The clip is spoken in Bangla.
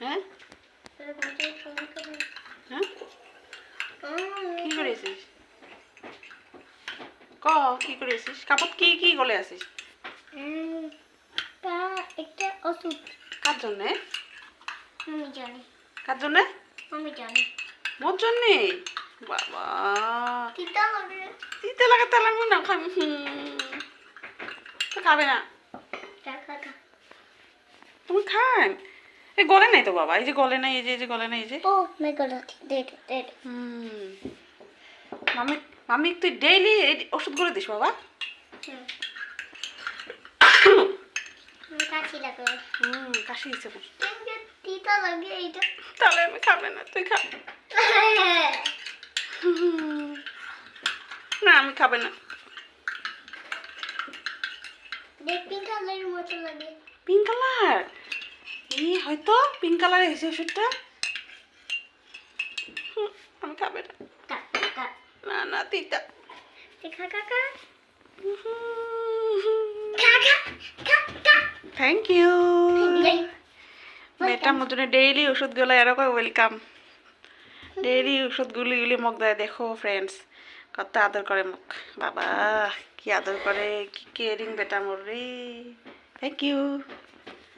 হ্যাঁ? হ্যাঁ? কি করেছিস ক কি করেছিস কাপড় কি কি গলে আছিস? তা একটা ওষুধ কার জন্যে? আমি জানি কার জন্যে? আমি জানি মোর জন্যে? বাবা। তিতা হবে দিতে লাগে তাহলে আমি না খাবি। তো খাবে না। তুমি খান এই গলে নাই তো বাবা? এই যে গলে নাই এই যে এই যে গলে নাই এই যে। ও মাই গড দে দে। হুম। মামি মামি তুই ডেইলি ওষুধ করে দিস বাবা। হুম। কাশি লাগবে। হুম কাশি। কিন্তু তিতা লাগে এইটা। তাহলে আমি খাবে না তুই খা। না আমি খাবে না। দেখ পিঙ্ক কালারের মতো লাগে। পিঙ্ক কালার এই হয়তো? পিঙ্ক কালার এসে ওষুধটা? আমি খাবে না না না তিতা। কাকা থ্যাংক ইউ. মেয়েটার মতন ডেইলি ওষুধগুলো এরকম ওয়েলকাম ডেইলি ওষুধগুলি গুলি মুখ দেয়। দেখো ফ্রেন্ডস কত আদর করে মুখ। বাবা কি আদর করে কি কেয়ারিং বেটা মোর রে। Thank you